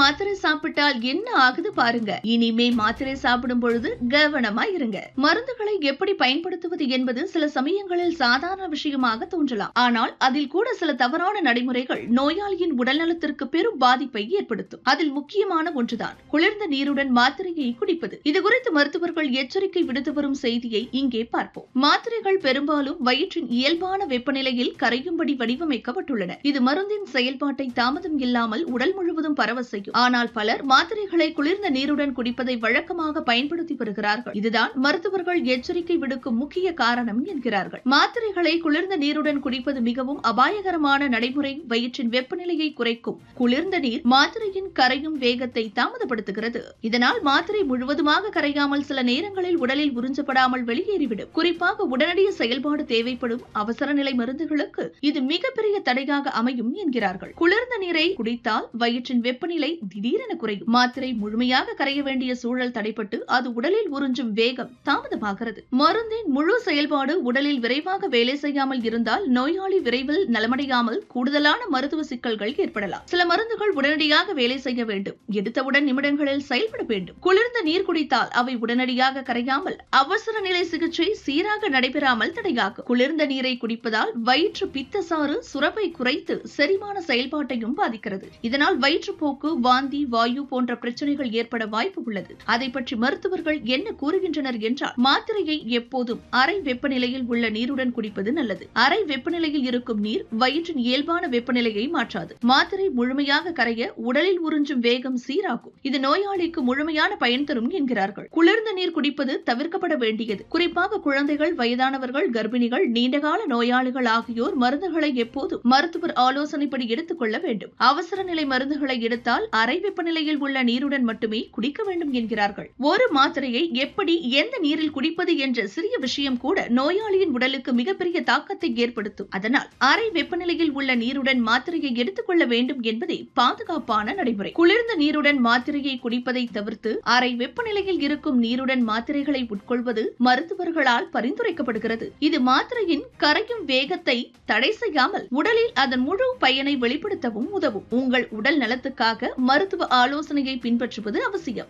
மாத்திரை சாப்பிட்டால் என்ன ஆகுது பாருங்க. இனிமே மாத்திரை சாப்பிடும் பொழுது கவனமா இருங்க. மருந்துகளை எப்படி பயன்படுத்துவது என்பது சில சமயங்களில் சாதாரண விஷயமாக தோன்றலாம். ஆனால் அதில் கூட சில தவறான நடைமுறைகள் நோயாளியின் உடல்நலத்திற்கு பெரும் பாதிப்பை ஏற்படுத்தும். அதில் முக்கியமான ஒன்றுதான் குளிர்ந்த நீருடன் மாத்திரையை குடிப்பது. இது குறித்து மருத்துவர்கள் எச்சரிக்கை விடுத்து வரும் செய்தியை இங்கே பார்ப்போம். மாத்திரைகள் பெரும்பாலும் வயிற்றின் இயல்பான வெப்பநிலையில் கரையும்படி வடிவமைக்கப்பட்டுள்ளன. இது மருந்தின் செயல்பாட்டை தாமதம் இல்லாமல் உடல் முழுவதும் பரவ செய்யும். முடியும் ஆனால் பலர் மாத்திரைகளை குளிர்ந்த நீருடன் குடிப்பதை வழக்கமாக பயன்படுத்தி வருகிறார்கள். இதுதான் மருத்துவர்கள் எச்சரிக்கை விடுக்கும் முக்கிய காரணம் என்கிறார்கள். மாத்திரைகளை குளிர்ந்த நீருடன் குடிப்பது மிகவும் அபாயகரமான நடைமுறை. வயிற்றின் வெப்பநிலையை குறைக்கும். குளிர்ந்த நீர் மாத்திரையின் கரையும் வேகத்தை தாமதப்படுத்துகிறது. இதனால் மாத்திரை முழுவதுமாக கரையாமல் சில நேரங்களில் உடலில் உறிஞ்சப்படாமல் வெளியேறிவிடும். குறிப்பாக உடனடிய செயல்பாடு தேவைப்படும் அவசர நிலை மருந்துகளுக்கு இது மிகப்பெரிய தடையாக அமையும் என்கிறார்கள். குளிர்ந்த நீரை குடித்தால் வயிற்றின் வெப்பநிலை திடீரென குறையும் மாத்திரை முழுமையாக கரைய வேண்டிய சூழல் தடைப்பட்டு அது உடலில் உறிஞ்சும் வேகம் தாமதமாகிறது. மருந்தின் முழு செயல்பாடு உடலில் விரைவாக வேலை செய்யாமல் இருந்தால் நோயாளி விரைவில் நலமடையாமல் கூடுதலான மருத்துவ சிக்கல்கள் ஏற்படலாம். சில மருந்துகள் உடனடியாக வேலை செய்ய வேண்டும். எடுத்தவுடன் நிமிடங்களில் செயல்பட வேண்டும். குளிர்ந்த நீர் குடித்தால் அவை உடனடியாக கரையாமல் அவசர நிலை சிகிச்சை சீராக நடைபெறாமல் தடையாகும். குளிர்ந்த நீரை குடிப்பதால் வயிற்று பித்தசாறு சுரப்பை குறைத்து செரிமான செயல்பாட்டையும் பாதிக்கிறது. இதனால் வயிற்றுப்போக்கு வாந்தி வாயு போன்ற பிரச்சனைகள் ஏற்பட வாய்ப்பு உள்ளது. அதை பற்றி மருத்துவர்கள் என்ன கூறுகின்றனர் என்றால் மாத்திரையை எப்போதும் அரை வெப்பநிலையில் உள்ள நீருடன் குடிப்பது நல்லது. அறை வெப்பநிலையில் இருக்கும் நீர் வயிற்றின் இயல்பான வெப்பநிலையை மாற்றாது. மாத்திரை முழுமையாக கரைய உடலில் உறிஞ்சும் வேகம் சீராகும். இது நோயாளிக்கு முழுமையான பயன் தரும் என்கிறார்கள். குளிர்ந்த நீர் குடிப்பது தவிர்க்கப்பட வேண்டியது. குறிப்பாக குழந்தைகள் வயதானவர்கள் கர்ப்பிணிகள் நீண்டகால நோயாளிகள் ஆகியோர் மருந்துகளை எப்போதும் மருத்துவர் ஆலோசனைப்படி எடுத்துக் கொள்ள வேண்டும். அவசர நிலை மருந்துகளை எடுத்தால் அறை வெப்பநிலையில் உள்ள நீருடன் மட்டுமே குடிக்க வேண்டும் என்கிறார்கள். ஒரு மாத்திரையை எப்படி எந்த நீரில் குடிப்பது என்ற சிறிய விஷயம் கூட நோயாளியின் உடலுக்கு மிகப்பெரிய தாக்கத்தை ஏற்படுத்தும். அதனால் அறை வெப்பநிலையில் உள்ள நீருடன் மாத்திரையை எடுத்துக் கொள்ள வேண்டும் என்பதே பாதுகாப்பான நடைமுறை. குளிர்ந்த நீருடன் மாத்திரையை குடிப்பதை தவிர்த்து அறை வெப்பநிலையில் இருக்கும் நீருடன் மாத்திரைகளை உட்கொள்வது மருத்துவர்களால் பரிந்துரைக்கப்படுகிறது. இது மாத்திரையின் கரையும் வேகத்தை தடை செய்யாமல் உடலில் அதன் முழு பயனை வெளிப்படுத்தவும் உதவும். உங்கள் உடல் நலத்துக்காக மருத்துவ ஆலோசனையை பின்பற்றுவது அவசியம்.